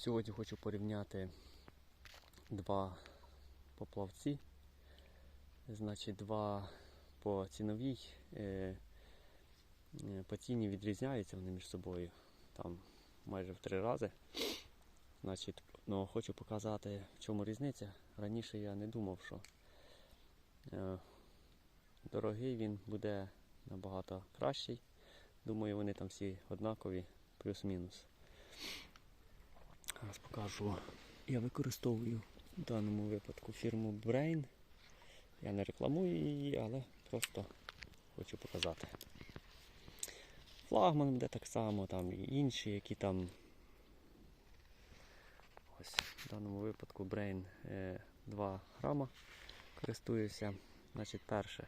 Сьогодні хочу порівняти два поплавці. Значить, два по ціновій. е, е, По ціні відрізняються вони між собою. Там майже в три рази. Значить, ну, хочу показати, в чому різниця. Раніше я не думав, що е, дорогий він буде набагато кращий. Думаю, вони там всі однакові, плюс-мінус. Зараз покажу. Я використовую в даному випадку фірму Brain. Я не рекламую її, але просто хочу показати. Флагман буде так само, там і інші, які там. Ось в даному випадку Brain е, 2 грама користуюся. Значить, перше.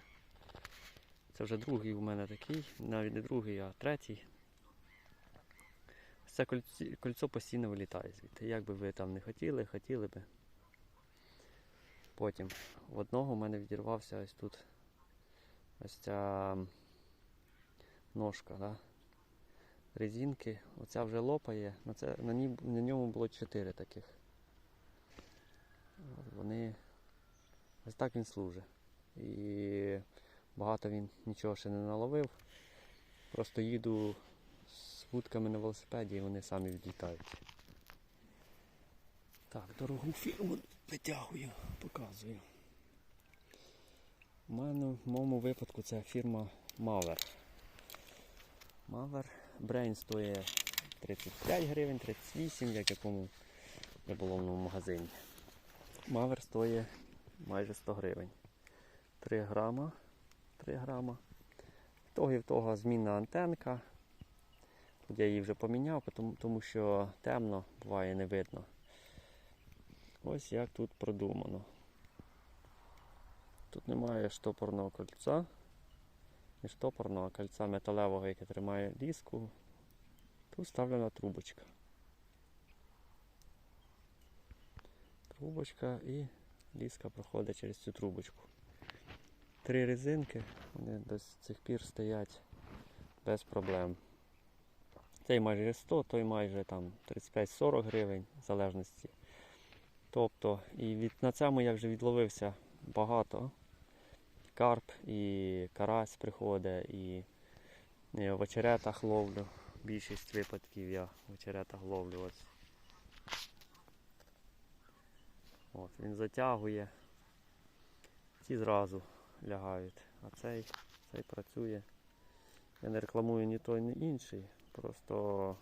Це вже другий у мене такий, навіть не другий, а третій. Це кольці, кольцо постійно вилітає звідти. Як би ви там не хотіли, хотіли би. Потім в одного в мене відірвався ось тут ось ця ножка. Да? Резинки. Оця вже лопає. На, це, на, ній, на ньому було 4 таких. Вони ось так він служить. І багато він нічого ще не наловив. Просто їду вудками на велосипеді і вони самі відлітають. Так, дорогу фірму витягую, показую. У мене в моєму випадку це фірма Maver. Maver Brain стоїть 35 гривень, 38, як в якому риболовному магазині. Maver стоїть майже 100 гривень. 3 грама. 3 грама. В того і в того змінна антенка. Я її вже поміняв, тому, тому що темно, буває не видно. Ось як тут продумано. Тут немає штопорного кольця. Не штопорного, а кольця металевого, яке тримає ліску. Тут вставлена трубочка. Трубочка і ліска проходить через цю трубочку. Три резинки, вони до цих пір стоять без проблем. Цей майже 100, той майже там 35-40 гривень, в залежності. Тобто, і від, на цьому я вже відловився багато. Карп і карась приходить, і, і в очеретах ловлю. Більшість випадків я в очеретах ловлю. Ось. От, він затягує. Ці зразу лягають, а цей, цей працює. Я не рекламую ні той, ні інший. Просто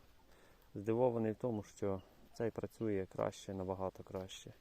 здивований в тому, що цей працює краще, набагато краще.